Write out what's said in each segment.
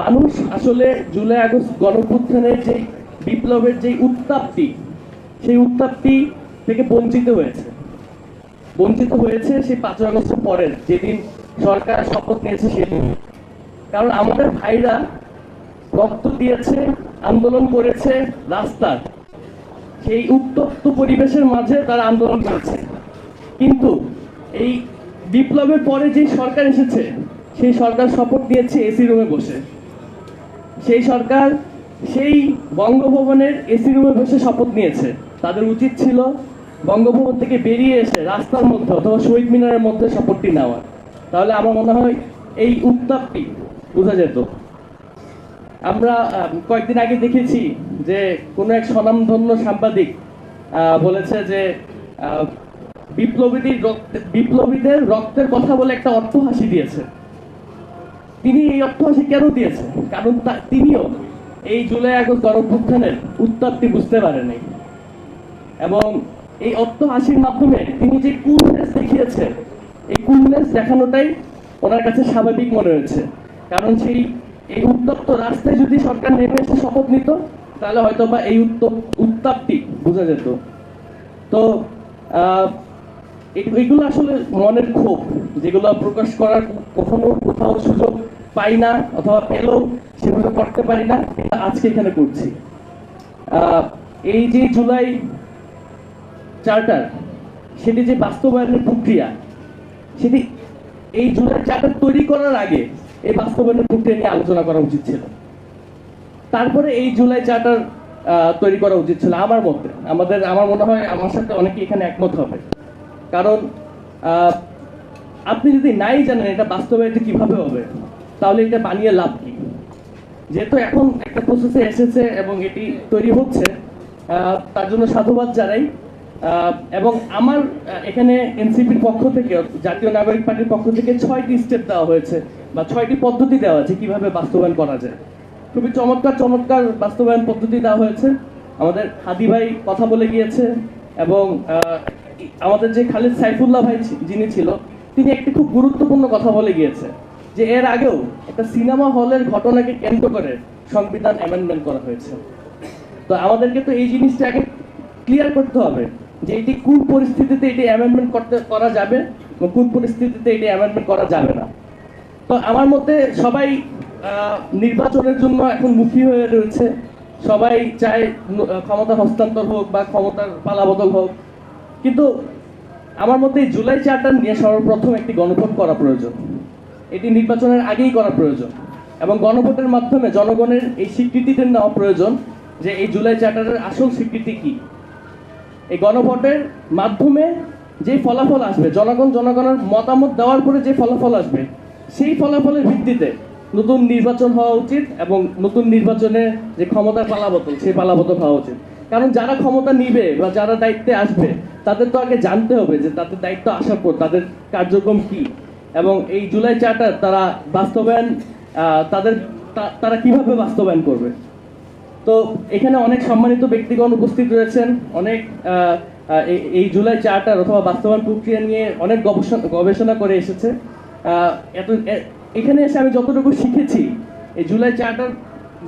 মানুষ আসলে July August গণপুত্থানের যে বিপ্লবের যে উত্তাপটি, সেই উত্তাপটি থেকে বঞ্চিত হয়েছে। বঞ্চিত হয়েছে সেই পাঁচই আগস্টের পরের, যেদিন সরকার শপথ নিয়েছে সেদিন। কারণ আমাদের ভাইরা রক্ত দিয়েছে, আন্দোলন করেছে রাস্তার। সেই উত্তপ্ত পরিবেশের মাঝে তারা আন্দোলন করেছে। কিন্তু এই বিপ্লবের পরে যে সরকার এসেছে, সেই সরকার শপথ দিয়েছে এসি রুমে বসে। সেই সরকার সেই বঙ্গভবনের এসি রুমে বসে শপথ নিয়েছে। তাদের উচিত ছিল বঙ্গভবন থেকে বেরিয়ে এসে রাস্তার মধ্যে অথবা শহীদ মিনারের মধ্যে শপথটি নেওয়া। তাহলে আমার মনে হয় এই উত্তাপটি বোঝা যেত। আমরা কয়েকদিন আগে দেখেছি যে কোনো এক স্বনামধন্য সাংবাদিক বলেছে যে বিপ্লবীদের রক্ত, বিপ্লবীদের রক্তের কথা বলে একটা অর্থ হাসি দিয়েছে। তিনি এই অট্টহাসি কেন দিয়েছে কারণ তিনিও এই জুলাই আগস্ট গণঅভ্যুত্থানের উত্তাপটি বুঝতে পারেনি এবং এই অট্টহাসির মাধ্যমে তিনি যে কুলনেস দেখিয়েছেন, এই কুলনেস দেখানোটাই ওনার কাছে স্বাভাবিক মনে হয়েছে। কারণ সেই, এই উত্তপ্ত রাস্তায় যদি সরকার নেমে এসে শপথ নিত, তাহলে হয়তো বা এই উত্তপ উত্তাপটি বোঝা যেত। তো এগুলো আসলে মনের ক্ষোভ, যেগুলো প্রকাশ করার কখনো কোথাও সুযোগ পাই না অথবা পেলেও সেগুলো করতে পারি না আজকে এখানে করছি। এই যে জুলাই চার্টার, সেটি যে বাস্তবায়নের প্রক্রিয়া, সেটি এই জুলাই চার্টার তৈরি করার আগে এই বাস্তবায়নের প্রক্রিয়া নিয়ে আলোচনা করা উচিত ছিল। তারপরে এই জুলাই চার্টার তৈরি করা উচিত ছিল আমার মতে। আমাদের, আমার মনে হয় আমার সাথে অনেকে এখানে একমত হবে। কারণ আপনি যদি নাই জানেন এটা বাস্তবায়িত কীভাবে হবে, তাহলে এটা বানিয়ে লাভ কি? যেহেতু এখন একটা প্রসেসে এসেছে এবং এটি তৈরি হচ্ছে তার জন্য সাধুবাদ জানাই। এবং আমার এখানে এনসিপির পক্ষ থেকে, জাতীয় নাগরিক পার্টির পক্ষ থেকে ছয়টি স্টেপ দেওয়া হয়েছে বা ছয়টি পদ্ধতি দেওয়া আছে কীভাবে বাস্তবায়ন করা যায়। খুবই চমৎকার চমৎকার বাস্তবায়ন পদ্ধতি দেওয়া হয়েছে। আমাদের হাদি ভাই কথা বলে গিয়েছে এবং আমাদের যে খালিদ সাইফুল্লাহ ভাই যিনি ছিল, তিনি একটি খুব গুরুত্বপূর্ণ কথা বলে গিয়েছে, যে এর আগেও একটা সিনেমা হলের ঘটনাকে কেন্দ্র করে সংবিধান অ্যামেন্ডমেন্ট করা হয়েছে। তো আমাদেরকে তো এই জিনিসটা আগে ক্লিয়ার করতে হবে, যে এটি কোন পরিস্থিতিতে এটি অ্যামেন্ডমেন্ট করতে, করা যাবে কোন পরিস্থিতিতে এটি অ্যামেন্ডমেন্ট করা যাবে না। তো আমার মতে সবাই নির্বাচনের জন্য এখন মুখী হয়ে রয়েছে। সবাই চায় ক্ষমতা হস্তান্তর হোক বা ক্ষমতার পালাবদল হোক কিন্তু আমার মতে জুলাই চার্টার নিয়ে সর্বপ্রথম একটি গণভোট করা প্রয়োজন। এটি নির্বাচনের আগেই করা প্রয়োজন এবং গণভোটের মাধ্যমে জনগণের এই স্বীকৃতিতে নেওয়া প্রয়োজন যে এই জুলাই চার্টারের আসল স্বীকৃতি কি। এই গণভোটের মাধ্যমে যে ফলাফল আসবে, জনগণ জনগণের মতামত দেওয়ার পরে যে ফলাফল আসবে, সেই ফলাফলের ভিত্তিতে নতুন নির্বাচন হওয়া উচিত এবং নতুন নির্বাচনে যে ক্ষমতার পালাবদল সেই পালাবদল হওয়া উচিত। কারণ যারা ক্ষমতা নিবে বা যারা দায়িত্বে আসবে তাদের তো আগে জানতে হবে যে তাদের দায়িত্ব আসার পর তাদের কার্যক্রম কি? এবং এই জুলাই চার্টার তারা বাস্তবায়ন তাদের তারা কীভাবে বাস্তবায়ন করবে? তো এখানে অনেক সম্মানিত ব্যক্তিগণ উপস্থিত রয়েছেন। অনেক এই জুলাই চার্টার অথবা বাস্তবায়ন প্রক্রিয়া নিয়ে অনেক গবেষণা গবেষণা করে এসেছে। এত এখানে এসে আমি যতটুকু শিখেছি, এই জুলাই চার্টার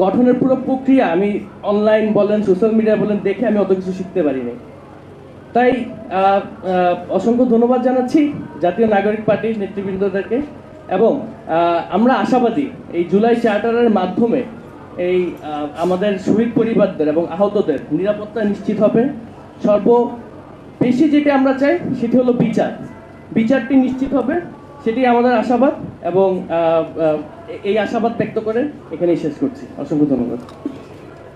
গঠনের পুরো প্রক্রিয়া আমি অনলাইন বলেন সোশ্যাল মিডিয়া বলেন, দেখে আমি অত কিছু শিখতে পারিনি। তাই অসংখ্য ধন্যবাদ জানাচ্ছি জাতীয় নাগরিক পার্টির নেতৃবৃন্দদেরকে এবং আমরা আশাবাদী এই জুলাই চার্টারের মাধ্যমে এই আমাদের শহীদ পরিবারদের এবং আহতদের নিরাপত্তা নিশ্চিত হবে। সর্ব বেশি যেটি আমরা চাই সেটি হলো বিচার। বিচারটি নিশ্চিত হবে, সেটি আমাদের আশাবাদ এবং এই আশাবাদ ব্যক্ত করে এখানেই শেষ করছি। অসংখ্য ধন্যবাদ।